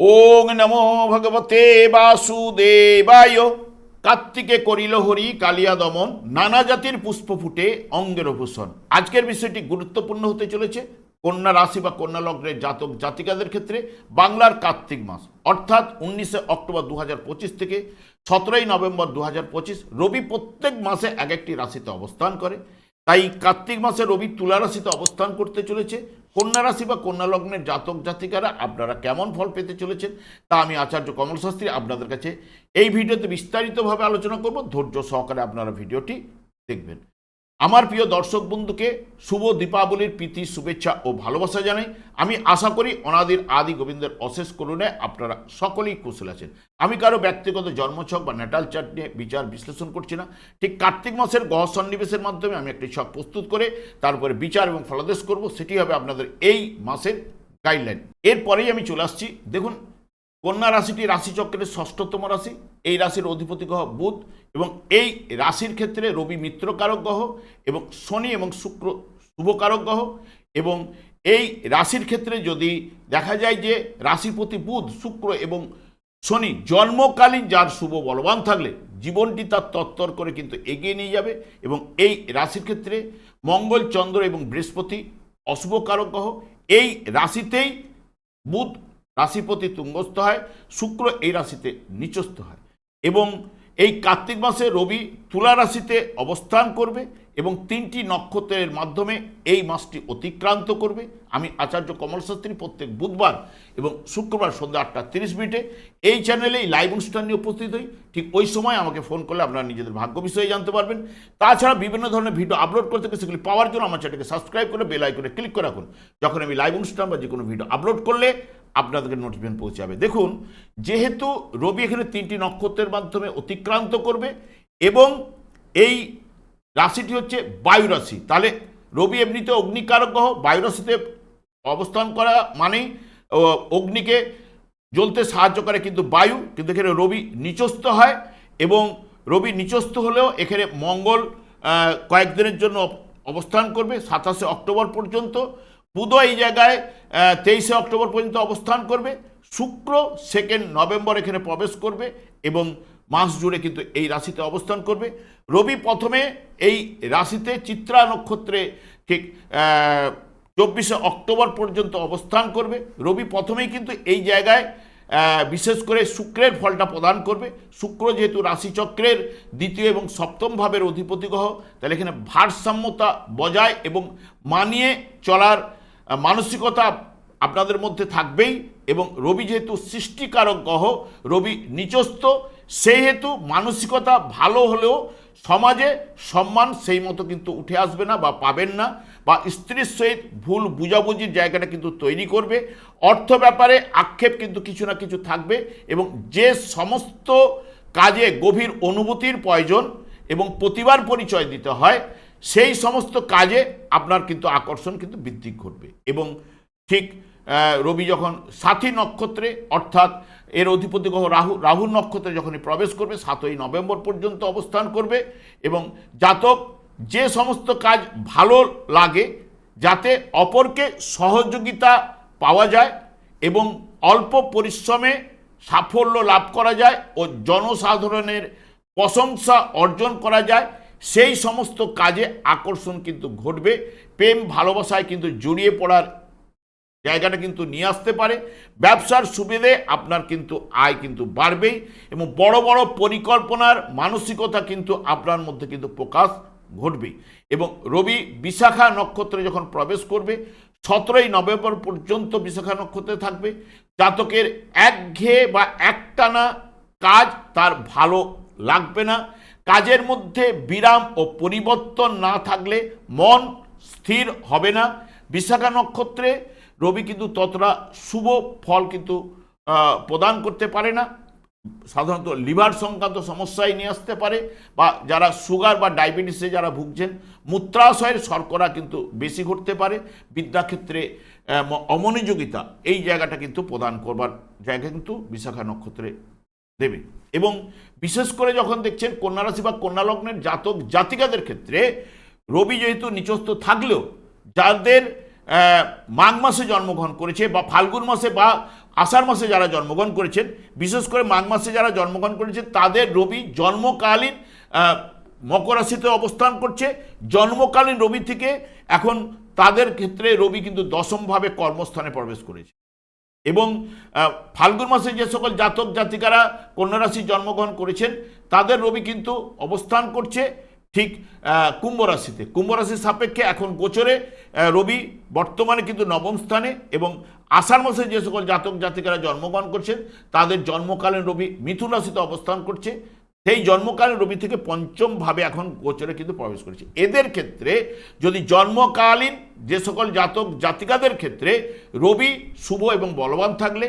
ওং নমো ভগবতে বাসুদেবায়। কার্তিকে করিল হরি, কালিয়া দমন, নানা জাতির পুষ্প ফুটে অঙ্গের ভূষণ আজকের বিষয়টি গুরুত্বপূর্ণ হতে চলেছে। কন্যা রাশি বা কন্যা লগ্নের জাতক, জাতিকাদের ক্ষেত্রে বাংলার কার্তিক মাস, অর্থাৎ উনিশে অক্টোবর দু হাজার পঁচিশ থেকে সতেরোই নভেম্বর দু হাজার পঁচিশ, রবি প্রত্যেক মাসে এক একটি রাশিতে অবস্থান করে। তাই কার্তিক মাসে রবি তুলা রাশিতে অবস্থান করতে চলেছে। কন্যা রাশি বা কন্যা লগ্নের জাতক জাতিকারা আপনারা কেমন ফল পেতে চলেছেন তা আমি আচার্য কমল শাস্ত্রী আপনাদের কাছে এই ভিডিওতে বিস্তারিতভাবে আলোচনা করব। ধৈর্য সহকারে আপনারা ভিডিওটি দেখবেন। আমার প্রিয় দর্শক বন্ধুকে শুভ দীপাবলির প্রীতি, শুভেচ্ছা ও ভালোবাসা জানাই। আমি আশা করি অনাদির আদি গোবিন্দের অশেষ করুণায় আপনারা সকলেই কুশল আছেন। আমি কারও ব্যক্তিগত জন্মছক বা নেটাল চার্ট নিয়ে বিচার বিশ্লেষণ করছি না। ঠিক কার্তিক মাসের গহ সন্নিবেশের মাধ্যমে আমি একটি ছক প্রস্তুত করে তারপরে বিচার এবং ফলাদেশ করব। সেটি হবে আপনাদের এই মাসের গাইডলাইন এরপরেই আমি চলে আসছি। দেখুন কন্যা রাশিটি রাশিচক্রের ষষ্ঠতম রাশি। এই রাশির অধিপতি গ্রহ বুধ এবং এই রাশির ক্ষেত্রে রবি মিত্রকারক গ্রহ এবং শনি এবং শুক্র শুভকারক গ্রহ এবং এই রাশির ক্ষেত্রে যদি দেখা যায় যে রাশিপতি বুধ, শুক্র এবং শনি জন্মকালীন যার শুভ বলবান থাকলে জীবনটি তার তত্তর করে কিন্তু এগিয়ে নিয়ে যাবে এবং এই রাশির ক্ষেত্রে মঙ্গল, চন্দ্র এবং বৃহস্পতি অশুভ কারক গ্রহ। এই রাশিতেই বুধ রাশিপতি তুঙ্গস্থ হয়, শুক্র এই রাশিতে নিচস্থ হয় এবং এই কার্তিক মাসে রবি তুলা রাশিতে অবস্থান করবে এবং তিনটি নক্ষত্রের মাধ্যমে এই মাসটি অতিক্রান্ত করবে। আমি আচার্য কমল শাস্ত্রী প্রত্যেক বুধবার এবং শুক্রবার সন্ধ্যা আটটা তিরিশ মিনিটে এই চ্যানেলেই লাইভ অনুষ্ঠান নিয়ে উপস্থিত হই। ঠিক ওই সময় আমাকে ফোন করলে আপনারা নিজেদের ভাগ্য বিষয়ে জানতে পারবেন। তাছাড়া বিভিন্ন ধরনের ভিডিও আপলোড করতে গেলে সেগুলি পাওয়ার জন্য আমার চ্যানেলকে সাবস্ক্রাইব করে বেল আইকনে ক্লিক করে রাখুন। যখন আমি লাইভ অনুষ্ঠান বা যে কোনো ভিডিও আপলোড করলে আপনাদেরকে নোটিফিকেশন পৌঁছাবে। দেখুন, যেহেতু রবি এখানে তিনটি নক্ষত্রের মাধ্যমে অতিক্রান্ত করবে এবং এই রাশিটি হচ্ছে বায়ু রাশি তাহলে রবি এমনিতে অগ্নিকারক গ্রহ বায়ু রাশিতে অবস্থান করা মানেই অগ্নিকে জ্বলতে সাহায্য করে কিন্তু বায়ু, কিন্তু এখানে রবি নিচস্থ হয় এবং রবি নিচস্থ হলেও এখানে মঙ্গল কয়েকদিনের জন্য অবস্থান করবে, সাতাশে অক্টোবর পর্যন্ত। বুধ এই জায়গায় তেইশে অক্টোবর পর্যন্ত অবস্থান করবে। শুক্র সেকেন্ড নভেম্বর এখানে প্রবেশ করবে এবং মাস জুড়ে কিন্তু এই রাশিতে অবস্থান করবে। রবি প্রথমে এই রাশিতে চিত্রা নক্ষত্রে ঠিক চব্বিশে অক্টোবর পর্যন্ত অবস্থান করবে। রবি প্রথমেই কিন্তু এই জায়গায় বিশেষ করে শুক্রের ফলটা প্রদান করবে। শুক্র যেহেতু রাশিচক্রের দ্বিতীয় এবং সপ্তম ভাবের অধিপতি গ্রহ, তাহলে এখানে ভারসাম্যতা বজায় এবং মানিয়ে চলার মানসিকতা আপনাদের মধ্যে থাকবেই এবং রবি যেহেতু সৃষ্টিকারক গ্রহ, রবি নিচস্থ সেই হেতু মানসিকতা ভালো হলেও সমাজে সম্মান সেই মতো কিন্তু উঠে আসবে না বা পাবেন না বা স্ত্রীর সহিত ভুল বুঝাবুঝির জায়গাটা কিন্তু তৈরি করবে। অর্থ ব্যাপারে আক্ষেপ কিন্তু কিছু না কিছু থাকবে এবং যে সমস্ত কাজে গভীর অনুভূতির প্রয়োজন এবং প্রতিবার পরিচয় দিতে হয় সেই সমস্ত কাজে আপনার কিন্তু আকর্ষণ কিন্তু বৃদ্ধি ঘটবে। এবং ঠিক রবি যখন সাথী নক্ষত্রে, অর্থাৎ এর অধিপতি গ্রহ রাহু রাহু নক্ষত্রে যখনই প্রবেশ করবে, সাতই নভেম্বর পর্যন্ত অবস্থান করবে এবং জাতক যে সমস্ত কাজ ভালো লাগে, যাতে অপরকে সহযোগিতা পাওয়া যায় এবং অল্প পরিশ্রমে সাফল্য লাভ করা যায় ও জনসাধারণের প্রশংসা অর্জন করা যায় সেই সমস্ত কাজে আকর্ষণ কিন্তু ঘটবে, প্রেম, ভালোবাসায় কিন্তু জড়িয়ে পড়ার জায়গাটা কিন্তু নিয়ে আসতে পারে, ব্যবসার সুবিধে আপনার কিন্তু আয় কিন্তু বাড়বেই এবং বড় বড় পরিকল্পনার মানসিকতা কিন্তু আপনার মধ্যে কিন্তু প্রকাশ ঘটবে এবং রবি বিশাখা নক্ষত্রে যখন প্রবেশ করবে, সতেরোই নভেম্বর পর্যন্ত বিশাখা নক্ষত্রে থাকবে, জাতকের একঘেয়ে বা একটানা কাজ তার ভালো লাগবে না কাজের মধ্যে বিরাম ও পরিবর্তন না থাকলে মন স্থির হবে না। বিশাখা নক্ষত্রে রবি কিন্তু ততটা শুভ ফল কিন্তু প্রদান করতে পারে না। সাধারণত লিভার সংক্রান্ত সমস্যায় নিয়ে আসতে পারে বা যারা সুগার বা ডায়াবেটিসে যারা ভুগছেন, মূত্রাশয়ের শর্করা কিন্তু বেশি ঘটতে পারে। বিদ্যাক্ষেত্রে অমনোযোগিতা, এই জায়গাটা কিন্তু প্রদান করবার জায়গা কিন্তু বিশাখা নক্ষত্রে দেবে। এবং বিশেষ করে যখন দেখছেন কন্যা রাশি বা কন্যা লগ্নের জাতক, জাতিকাদের ক্ষেত্রে রবি যেহেতু নিচস্থ থাকলেও যাদের মাঘ মাসে জন্মগ্রহণ করেছে বা ফাল্গুন মাসে বা আষাঢ় মাসে যারা জন্মগ্রহণ করেছেন, বিশেষ করে মাঘ মাসে যারা জন্মগ্রহণ করেছেন, তাদের রবি জন্মকালীন মকর রাশিতে অবস্থান করছে। জন্মকালীন রবি থেকে এখন তাদের ক্ষেত্রে রবি কিন্তু দশমভাবে কর্মস্থানে প্রবেশ করেছে। এবং ফাল্গুন মাসে যে সকল জাতক জাতিকারা কন্যা রাশি জন্মগ্রহণ করেছেন, তাদের রবি কিন্তু অবস্থান করছে ঠিক কুম্ভ রাশিতে কুম্ভ রাশির সাপেক্ষে এখন গোচরে রবি বর্তমানে কিন্তু নবম স্থানে এবং আষাঢ় মাসে যে সকল জাতক জাতিকারা জন্মগ্রহণ করছেন, তাদের জন্মকালীন রবি মিথুন রাশিতে অবস্থান করছে। সেই জন্মকালীন রবি থেকে পঞ্চম ভাবে এখন গোচরে কিন্তু প্রবেশ করেছে। এদের ক্ষেত্রে যদি জন্মকালীন যে সকল জাতক জাতিকাদের ক্ষেত্রে রবি শুভ এবং বলবান থাকলে,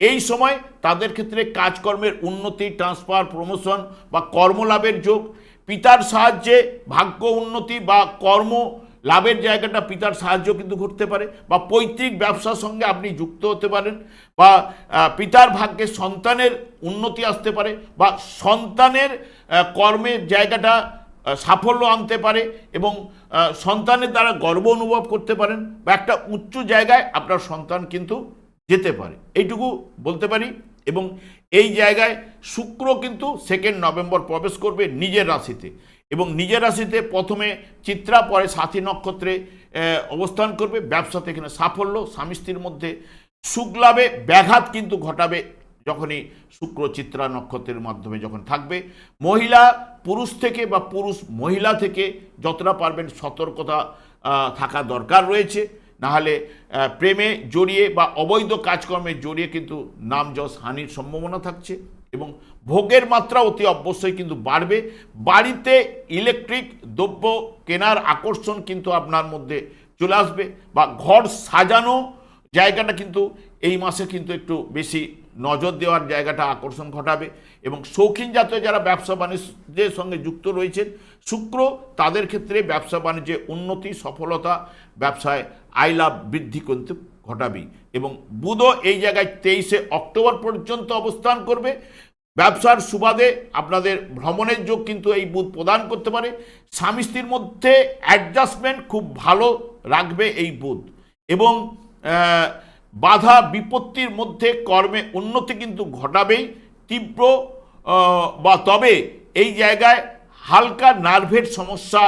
এই সময় তাদের ক্ষেত্রে কাজকর্মের উন্নতি ট্রান্সফার প্রমোশন বা কর্মলাভের যোগ, পিতার সাহায্যে ভাগ্য উন্নতি বা কর্ম লাভের জায়গাটা পিতার সাহায্য কিন্তু ঘটতে পারে বা পৈতৃক ব্যবসার সঙ্গে আপনি যুক্ত হতে পারেন বা পিতার ভাগ্যে সন্তানের উন্নতি আসতে পারে বা সন্তানের কর্মের জায়গাটা সাফল্য আনতে পারে এবং সন্তানের দ্বারা গর্ব অনুভব করতে পারেন বা একটা উচ্চ জায়গায় আপনার সন্তান কিন্তু যেতে পারে। এইটুকু বলতে পারি এবং এই জায়গায় শুক্র কিন্তু সেকেন্ড নভেম্বর প্রবেশ করবে নিজের রাশিতে। এবং নিজের রাশিতে প্রথমে চিত্রা, পরে সাথী নক্ষত্রে অবস্থান করবে। ব্যবসাতে এখানে সাফল্য, স্বামী স্ত্রীর মধ্যে সুখলাভে ব্যাঘাত কিন্তু ঘটাবে যখনই শুক্র চিত্রা নক্ষত্রের মাধ্যমে যখন থাকবে। মহিলা, পুরুষ থেকে বা পুরুষ মহিলা থেকে যতটা পারবেন সতর্কতা থাকা দরকার রয়েছে। নাহলে প্রেমে জড়িয়ে বা অবৈধ কাজকর্মে জড়িয়ে কিন্তু নাম যশ, হানির সম্ভাবনা থাকছে। এবং ভোগের মাত্রা অতি অবশ্যই কিন্তু বাড়বে। বাড়িতে ইলেকট্রিক দ্রব্য কেনার আকর্ষণ কিন্তু আপনার মধ্যে চলে আসবে বা ঘর সাজানো জায়গাটা কিন্তু এই মাসে কিন্তু একটু বেশি নজর দেওয়ার জায়গাটা আকর্ষণ ঘটাবে এবং শৌখিন জাতীয় যারা ব্যবসা বাণিজ্যের সঙ্গে যুক্ত রয়েছেন, শুক্র তাদের ক্ষেত্রে ব্যবসা বাণিজ্যে উন্নতি, সফলতা, ব্যবসায় আয় লাভ বৃদ্ধি কিন্তু ঘটাবেই এবং বুধও এই জায়গায় তেইশে অক্টোবর পর্যন্ত অবস্থান করবে। ব্যবসার সুবাদে আপনাদের ভ্রমণের যোগ কিন্তু এই বুধ প্রদান করতে পারে। স্বামী স্ত্রীর মধ্যে অ্যাডজাস্টমেন্ট খুব ভালো রাখবে এই বুধ। এবং বাধা বিপত্তির মধ্যে কর্মে উন্নতি কিন্তু ঘটাবেই। তীব্র বা তবে এই জায়গায় হালকা নার্ভের সমস্যা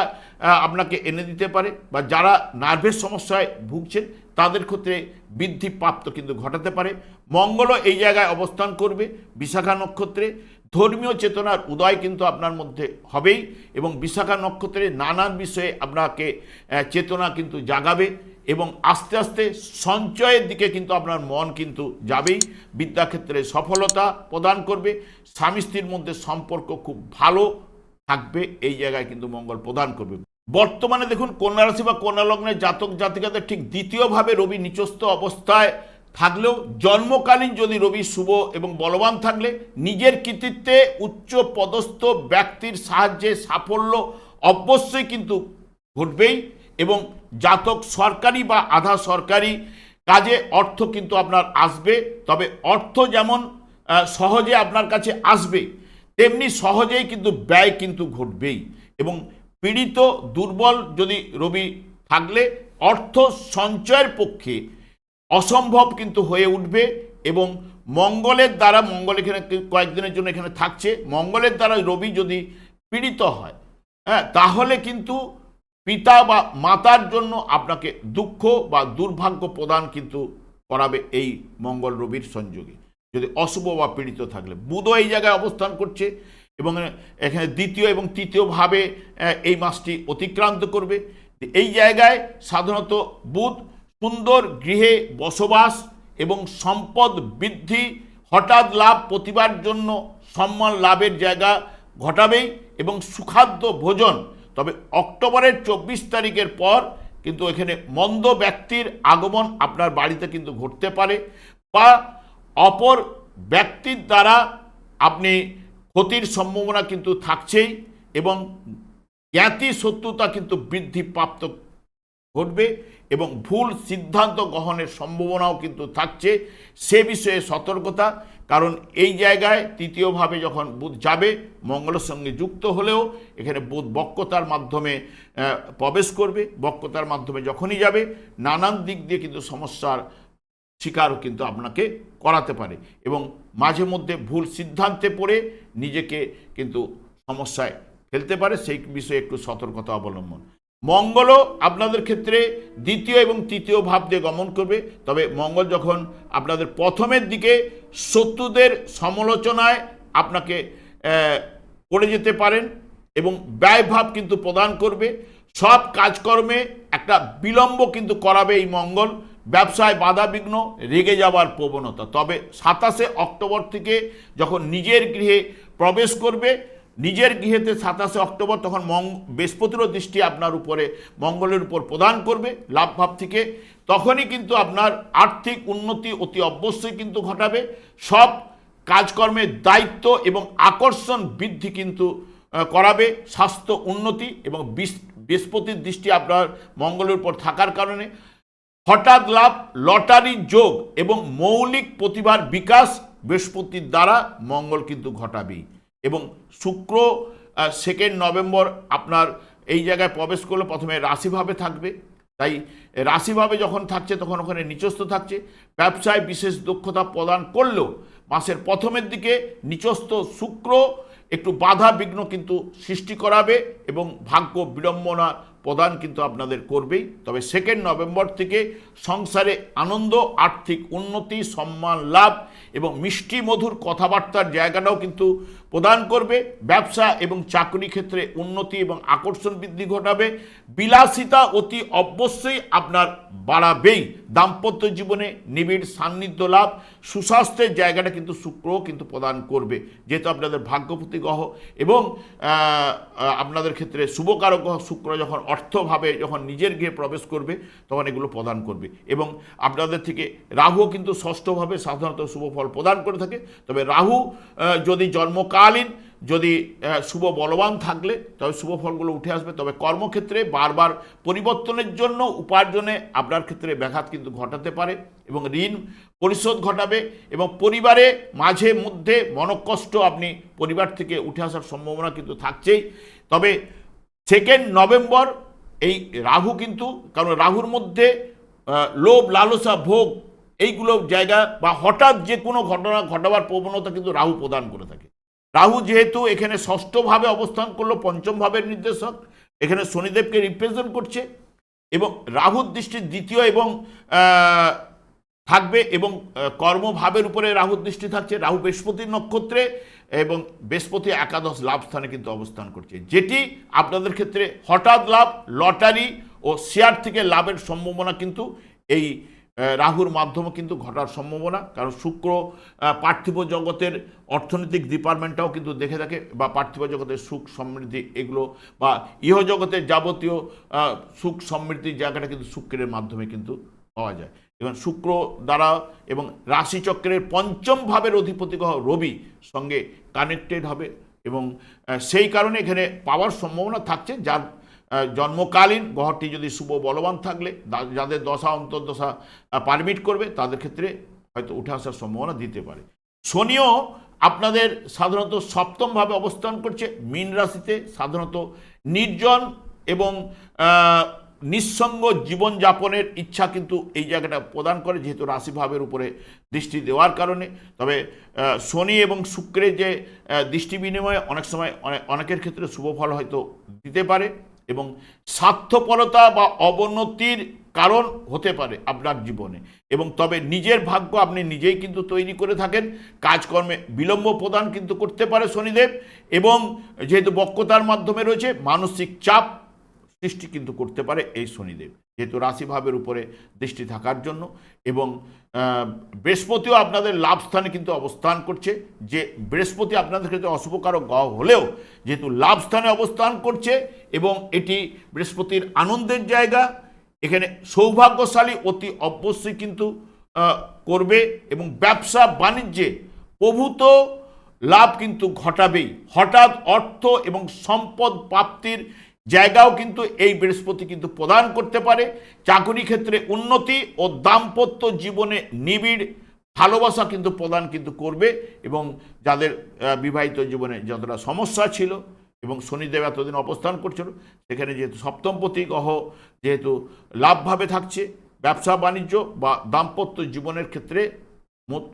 আপনাকে এনে দিতে পারে বা যারা নার্ভের সমস্যায় ভুগছেন, তাদের ক্ষেত্রে বৃদ্ধি প্রাপ্ত কিন্তু ঘটাতে পারে। মঙ্গলও এই জায়গায় অবস্থান করবে বিশাখা নক্ষত্রে। ধর্মীয় চেতনার উদয় কিন্তু আপনার মধ্যে হবেই এবং বিশাখা নক্ষত্রে নানান বিষয়ে আপনাকে চেতনা কিন্তু জাগাবে এবং আস্তে আস্তে সঞ্চয়ের দিকে কিন্তু আপনার মন কিন্তু যাবেই। বিদ্যাক্ষেত্রে সফলতা প্রদান করবে। স্বামী স্ত্রীর মধ্যে সম্পর্ক খুব ভালো থাকবে, এই জায়গায় কিন্তু মঙ্গল প্রদান করবে। বর্তমানে দেখুন কন্যা রাশি বা কন্যা লগ্নের জাতক জাতিকাদের ঠিক দ্বিতীয়ভাবে রবি নিচস্থ অবস্থায় থাকলেও জন্মকালীন যদি রবি শুভ এবং বলবান থাকলে, নিজের কৃতিত্বে উচ্চ পদস্থ ব্যক্তির সাহায্যে সাফল্য অবশ্যই কিন্তু ঘটবেই এবং জাতক সরকারি বা আধা সরকারি কাজে অর্থ কিন্তু আপনার আসবে। তবে অর্থ যেমন সহজে আপনার কাছে আসবে, তেমনি সহজেই কিন্তু ব্যয় কিন্তু ঘটবেই এবং পীড়িত, দুর্বল যদি রবি থাকলে অর্থ সঞ্চয়ের পক্ষে অসম্ভব কিন্তু হয়ে উঠবে এবং মঙ্গলের দ্বারা, মঙ্গল এখানে কয়েকদিনের জন্য এখানে থাকছে, মঙ্গলের দ্বারা রবি যদি পীড়িত হয় হ্যাঁ তাহলে কিন্তু পিতা বা মাতার জন্য আপনাকে দুঃখ বা দুর্ভাগ্য প্রদান কিন্তু করাবে এই মঙ্গল রবির সংযোগে। যদি অশুভ বা পীড়িত থাকলে। বুধও এই জায়গায় অবস্থান করছে। এবং এখানে দ্বিতীয় এবং তৃতীয়ভাবে এই মাসটি অতিক্রান্ত করবে। এই জায়গায় সাধারণত বুধ সুন্দর গৃহে বসবাস এবং সম্পদ বৃদ্ধি হঠাৎ লাভ প্রতিবার জন্য সম্মান লাভের জায়গা ঘটাবেই এবং সুখাদ্য ভোজন। তবে অক্টোবরের চব্বিশ তারিখের পর কিন্তু এখানে মন্দ ব্যক্তির আগমন আপনার বাড়িতে কিন্তু ঘটতে পারে বা অপর ব্যক্তির দ্বারা আপনি ক্ষতির সম্ভাবনা কিন্তু থাকছেই এবং জ্ঞাতি শত্রুতা কিন্তু বৃদ্ধি প্রাপ্ত ঘটবে এবং ভুল সিদ্ধান্ত গ্রহণের সম্ভাবনাও কিন্তু থাকছে। সে বিষয়ে সতর্কতা, কারণ এই জায়গায় তৃতীয়ভাবে যখন বুধ যাবে, মঙ্গলের সঙ্গে যুক্ত হলেও এখানে বুধ বক্রতার মাধ্যমে প্রবেশ করবে। বক্রতার মাধ্যমে যখনই যাবে, নানান দিক দিয়ে কিন্তু সমস্যার শিকারও কিন্তু আপনাকে করাতে পারে এবং মাঝে মধ্যে ভুল সিদ্ধান্তে পড়ে নিজেকে কিন্তু সমস্যায় ফেলতে পারে, সেই বিষয়ে একটু সতর্কতা অবলম্বন। মঙ্গলও আপনাদের ক্ষেত্রে দ্বিতীয় এবং তৃতীয় ভাব দিয়ে গমন করবে, তবে মঙ্গল যখন আপনাদের প্রথমের দিকে শত্রুদের সমালোচনায় আপনাকে পড়ে যেতে পারেন এবং ব্যয়ভাব কিন্তু প্রদান করবে। সব কাজকর্মে একটা বিলম্ব কিন্তু করাবে এই মঙ্গল। ব্যবসায় বাধা বিঘ্ন রেগে যাওয়ার প্রবণতা। তবে সাতাশে অক্টোবর থেকে যখন নিজের গৃহে প্রবেশ করবে, নিজের গৃহেতে সাতাশে অক্টোবর তখন মং, বৃহস্পতিরও দৃষ্টি আপনার উপরে, মঙ্গলের উপর প্রদান করবে লাভ ভাব থেকে। তখনই কিন্তু আপনার আর্থিক উন্নতি অতি অবশ্যই কিন্তু ঘটাবে। সব কাজকর্মের দায়িত্ব এবং আকর্ষণ বৃদ্ধি কিন্তু করাবে স্বাস্থ্য উন্নতি এবং বৃহস্পতির দৃষ্টি আপনার মঙ্গলের উপর থাকার কারণে। হঠাৎ লাভ লটারির যোগ এবং মৌলিক প্রতিভার বিকাশ বৃহস্পতির দ্বারা মঙ্গল কিন্তু ঘটাবেই। এবং শুক্র সেকেন্ড নভেম্বর আপনার এই জায়গায় প্রবেশ করলে প্রথমে রাশিভাবে থাকবে। তাই রাশিভাবে যখন থাকছে তখন ওখানে নিচস্থ থাকছে। ব্যবসায় বিশেষ দক্ষতা প্রদান করলেও মাসের প্রথমের দিকে নিচস্থ শুক্র একটু বাধা বিঘ্ন কিন্তু সৃষ্টি করাবে এবং ভাগ্য বিড়ম্বনা প্রদান কিন্তু আপনাদের করবেই। তবে সেকেন্ড নভেম্বর থেকে সংসারে আনন্দ, আর্থিক উন্নতি, সম্মান, লাভ এবং মিষ্টি মধুর কথাবার্তার জায়গাটাও কিন্তু প্রদান করবে, ব্যবসা এবং চাকরি ক্ষেত্রে উন্নতি এবং আকর্ষণ বৃদ্ধি ঘটাবে। বিলাসিতা অতি অবশ্যই আপনার বাড়াবেই। দাম্পত্য জীবনে নিবিড় সান্নিধ্য লাভ। সুস্বাস্থ্যের জায়গাটা কিন্তু শুক্রও কিন্তু প্রদান করবে, যেহেতু আপনাদের ভাগ্যপতি গ্রহ এবং আপনাদের ক্ষেত্রে শুভকারক গ্রহ শুক্র যখন অর্থভাবে যখন নিজের গৃহে প্রবেশ করবে, তখন এগুলো প্রদান করবে এবং আপনাদের থেকে রাহুও কিন্তু ষষ্ঠভাবে সাধারণত শুভ ফল প্রদান করে থাকে। তবে রাহু যদি যদি জন্মকালীন যদি শুভ বলবান থাকলে, তবে শুভ ফলগুলো উঠে আসবে। তবে কর্মক্ষেত্রে বারবার পরিবর্তনের জন্য উপার্জনে আপনার ক্ষেত্রে ব্যাঘাত কিন্তু ঘটাতে পারে এবং ঋণ পরিশোধ ঘটাবে এবং পরিবারে মাঝে মধ্যে মনকষ্ট আপনি পরিবার থেকে উঠে আসার সম্ভাবনা কিন্তু থাকছেই। তবে সেকেন্ড নভেম্বর এই রাহু কিন্তু, কারণ রাহুর মধ্যে লোভ, লালসা, ভোগ, এইগুলো জায়গা বা হঠাৎ যে কোনো ঘটনা, ঘটাবার প্রবণতা কিন্তু রাহু প্রদান করে থাকে। রাহু যেহেতু এখানে ষষ্ঠভাবে অবস্থান করল পঞ্চম ভাবের নির্দেশক, এখানে শনিদেবকে রিপ্রেজেন্ট করছে এবং রাহুর দৃষ্টি দ্বিতীয় এবং থাকবে এবং কর্মভাবের উপরে রাহুর দৃষ্টি থাকছে। রাহু বৃহস্পতির নক্ষত্রে এবং বৃহস্পতি একাদশ লাভ স্থানে কিন্তু অবস্থান করছে। যেটি আপনাদের ক্ষেত্রে হঠাৎ লাভ, লটারি ও শেয়ার থেকে লাভের সম্ভাবনা কিন্তু এই রাহুর মাধ্যমে কিন্তু ঘটার সম্ভাবনা, কারণ শুক্র পার্থিব জগতের অর্থনৈতিক ডিপার্টমেন্টটাও কিন্তু দেখে থাকে, বা পার্থিব জগতের সুখ সমৃদ্ধি এগুলো, বা ইহ জগতের যাবতীয় সুখ সমৃদ্ধির জায়গাটা কিন্তু শুক্রের মাধ্যমে কিন্তু পাওয়া যায়। এবং শুক্র দ্বারা এবং রাশিচক্রের পঞ্চম ভাবের অধিপতি রবি সঙ্গে কানেক্টেড হবে এবং সেই কারণে এখানে পাওয়ার সম্ভাবনা থাকছে, যার জন্মকালীন গ্রহটি যদি শুভ বলবান থাকলে যাদের দশা, অন্তর্দশা পারমিট করবে, তাদের ক্ষেত্রে হয়তো উঠে আসার সম্ভাবনা দিতে পারে। শনিও আপনাদের সাধারণত সপ্তমভাবে অবস্থান করছে, মীন রাশিতে সাধারণত নির্জন এবং নিঃসঙ্গ জীবনযাপনের ইচ্ছা কিন্তু এই জায়গাটা প্রদান করে, যেহেতু রাশিভাবের উপরে দৃষ্টি দেওয়ার কারণে। তবে শনি এবং শুক্রের যে দৃষ্টি বিনিময়ে অনেক সময় অনেকের ক্ষেত্রে শুভ ফল হয়তো দিতে পারে। এবং স্বার্থপরতা বা অবনতির কারণ হতে পারে আপনার জীবনে। এবং তবে নিজের ভাগ্য আপনি নিজেই কিন্তু তৈরি করে থাকেন, কাজকর্মে বিলম্ব প্রদান কিন্তু করতে পারে শনিদেব এবং যেহেতু বক্রতার মাধ্যমে রয়েছে, মানসিক চাপ সৃষ্টি কিন্তু করতে পারে এই শনিদেব, যেহেতু রাশিভাবের উপরে দৃষ্টি থাকার জন্য। এবং বৃহস্পতিও আপনাদের লাভ স্থানে কিন্তু অবস্থান করছে। যে বৃহস্পতি আপনাদের ক্ষেত্রে অশুভকারক গ্রহ হলেও যেহেতু লাভ স্থানে অবস্থান করছে এবং এটি বৃহস্পতির আনন্দের জায়গা, এখানে সৌভাগ্যশালী অতি অবশ্যই কিন্তু করবে এবং ব্যবসা বাণিজ্যে প্রভূত লাভ কিন্তু ঘটাবেই। হঠাৎ অর্থ এবং সম্পদ প্রাপ্তির জায়গাও কিন্তু এই বৃহস্পতি কিন্তু প্রদান করতে পারে। চাকরি ক্ষেত্রে উন্নতি ও দাম্পত্য জীবনে নিবিড় ভালোবাসা কিন্তু প্রদান কিন্তু করবে এবং যাদের বিবাহিত জীবনে যতটা সমস্যা ছিল এবং শনিদেব এতদিন অবস্থান করছিল, সেখানে যেহেতু সপ্তমপতি গ্রহ যেহেতু লাভভাবে থাকছে, ব্যবসা বাণিজ্য বা দাম্পত্য জীবনের ক্ষেত্রে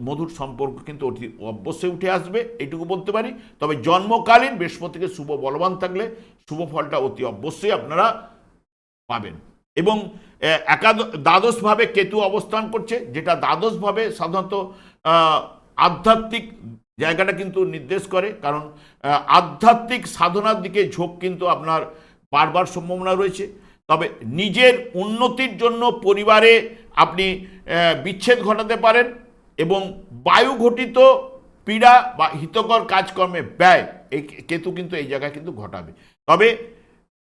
মধুর সম্পর্ক কিন্তু অতি অবশ্যই উঠে আসবে, এইটুকু বলতে পারি। তবে জন্মকালীন বৃহস্পতিকে শুভ বলবান থাকলে শুভ ফলটা অতি অবশ্যই আপনারা পাবেন। এবং আহ, একাদশ দ্বাদশভাবে কেতু অবস্থান করছে যেটা দ্বাদশভাবে সাধারণত আধ্যাত্মিক জায়গাটা কিন্তু নির্দেশ করে কারণ আধ্যাত্মিক সাধনার দিকে ঝোঁক কিন্তু আপনার বারবার সম্ভাবনা রয়েছে। তবে নিজের উন্নতির জন্য পরিবারে আপনি বিচ্ছেদ ঘটাতে পারেন এবং বায়ু ঘটিত পীড়া বা হিতকর কাজকর্মে ব্যয় এই কেতু কিন্তু এই জায়গায় কিন্তু ঘটাবে। তবে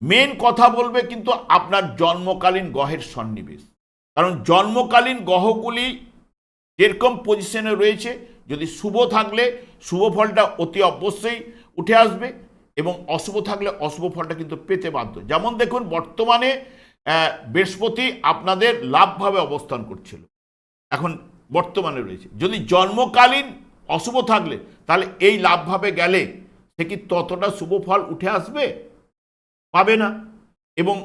মেন কথা বলবে কিন্তু আপনার জন্মকালীন গ্রহের সন্নিবেশ। কারণ জন্মকালীন গ্রহগুলি যেরকম পজিশনে রয়েছে, যদি শুভ থাকলে শুভ ফলটা অতি অবশ্যই উঠে আসবে এবং অশুভ থাকলে অশুভ ফলটা কিন্তু পেতে বাধ্য। যেমন দেখুন, বর্তমানে বৃহস্পতি আপনাদের লাভভাবে অবস্থান করছিল। এখন বর্তমানে রয়েছে। যদি জন্মকালীন অশুভ থাকলে, তাহলে এই লাভভাবে গেলে সে কি ততটা শুভ ফল উঠে আসবে? পাবে না। এবং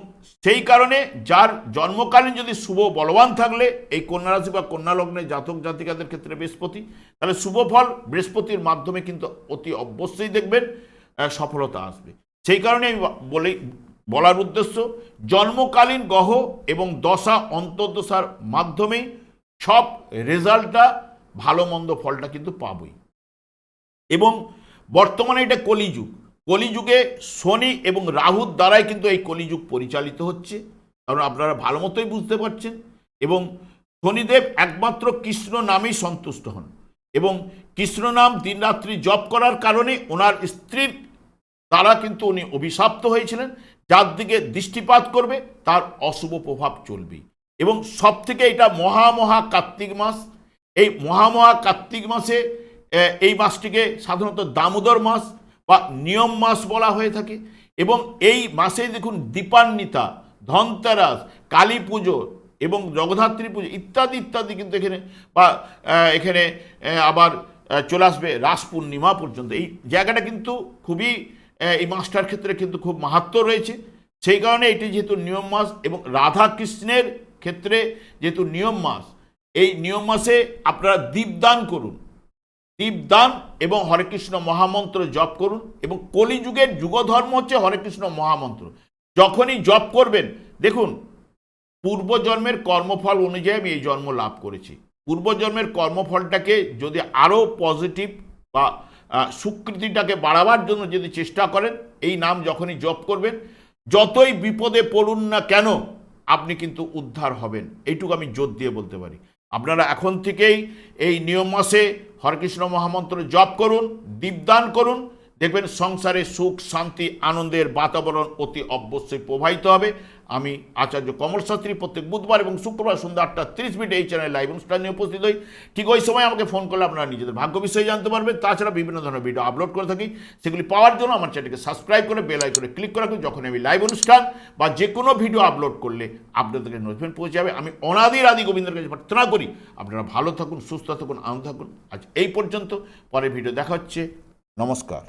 সেই কারণে যার জন্মকালীন যদি শুভ বলবান থাকলে, এই কন্যা রাশি বা কন্যা লগ্নে জাতক জাতিকাদের ক্ষেত্রে বৃহস্পতি, তাহলে শুভ ফল বৃহস্পতির মাধ্যমে কিন্তু অতি অবশ্যই দেখবেন সফলতা আসবে। সেই কারণে আমি বলি বলার উদ্দেশ্য, জন্মকালীন গ্রহ এবং দশা অন্তর্দশার মাধ্যমেই সব রেজাল্টটা, ভালো মন্দ ফলটা কিন্তু পাবই। এবং বর্তমানে এটা কলিযুগ। কলিযুগে শনি এবং রাহুর দ্বারাই কিন্তু এই কলিযুগ পরিচালিত হচ্ছে। কারণ আপনারা ভালো মতোই বুঝতে পারছেন। এবং শনিদেব একমাত্র কৃষ্ণ নামেই সন্তুষ্ট হন। এবং কৃষ্ণ নাম দিনরাত্রি জপ করার কারণে ওনার স্ত্রীর দ্বারা কিন্তু উনি অভিশাপ্ত হয়েছিলেন। যার দিকে দৃষ্টিপাত করবে, তার অশুভ প্রভাব চলবেই এবং সব থেকে এটা মহা মহা কার্তিক মাস। এই মহা মহা কার্তিক মাসে এই মাসটিকে সাধারণত দামোদর মাস বা নিয়ম মাস বলা হয়ে থাকে এবং এই মাসে দেখুন দীপান্বিতা, ধনতেরাস, কালী পুজো এবং জগদ্ধাত্রী পুজো ইত্যাদি ইত্যাদি কিন্তু এখানে বা এখানে আবার চলে আসবে রাস পূর্ণিমা পর্যন্ত। এই জায়গাটা কিন্তু খুবই এই মাসটার ক্ষেত্রে কিন্তু খুব মাহাত্ম রয়েছে। সেই কারণে এটি যেহেতু নিয়ম মাস এবং রাধা কৃষ্ণের ক্ষেত্রে যেহেতু নিয়ম মাস, এই নিয়ম মাসে আপনারা দীপদান করুন। দীপদান এবং হরে কৃষ্ণ মহামন্ত্র জপ করুন এবং কলিযুগের যুগধর্ম হচ্ছে হরে কৃষ্ণ মহামন্ত্র। যখনই জপ করবেন দেখুন পূর্বজন্মের কর্মফল অনুযায়ী আমি এই জন্ম লাভ করেছি। পূর্বজন্মের কর্মফলটাকে যদি আরও পজিটিভ বা আহ, সুকৃতিটাকে বাড়াবার জন্য যদি চেষ্টা করেন এই নাম যখনই জপ করবেন যতই বিপদে পড়ুন না কেন আপনি কিন্তু উদ্ধার হবেন। এইটুকু আমি জোর দিয়ে বলতে পারি। আপনারা এখন থেকেই এই নিয়ম মাসে হরকৃষ্ণ মহামন্ত্র জপ করুন দীপদান করুন দেখবেন সংসারে সুখ, শান্তি, আনন্দের বাতাবরণ অতি অবশ্যই প্রবাহিত হবে। আমি আচার্য কমল শাস্ত্রী প্রত্যেক বুধবার এবং শুক্রবার সন্ধ্যা আটটা তিরিশ মিনিটে এই চ্যানেল লাইভ অনুষ্ঠান নিয়ে উপস্থিত হই। ঠিক ওই সময় আমাকে ফোন করলে আপনারা নিজেদের ভাগ্য বিষয়ে জানতে পারবেন। তাছাড়া বিভিন্ন ধরনের ভিডিও আপলোড করে থাকি। সেগুলি পাওয়ার জন্য আমার চ্যানেলকে সাবস্ক্রাইব করে বেল আইকনে ক্লিক করে রাখুন। যখন আমি লাইভ অনুষ্ঠান বা যে কোনো ভিডিও আপলোড করলে আপনাদেরকে নোটিফিকেশন পৌঁছে যাবে। আমি অনাদির আদি গোবিন্দের কাছে প্রার্থনা করি। আপনারা ভালো থাকুন, সুস্থ থাকুন, আনন্দ থাকুন। আজ এই পর্যন্ত। পরে ভিডিও দেখা হচ্ছে। নমস্কার।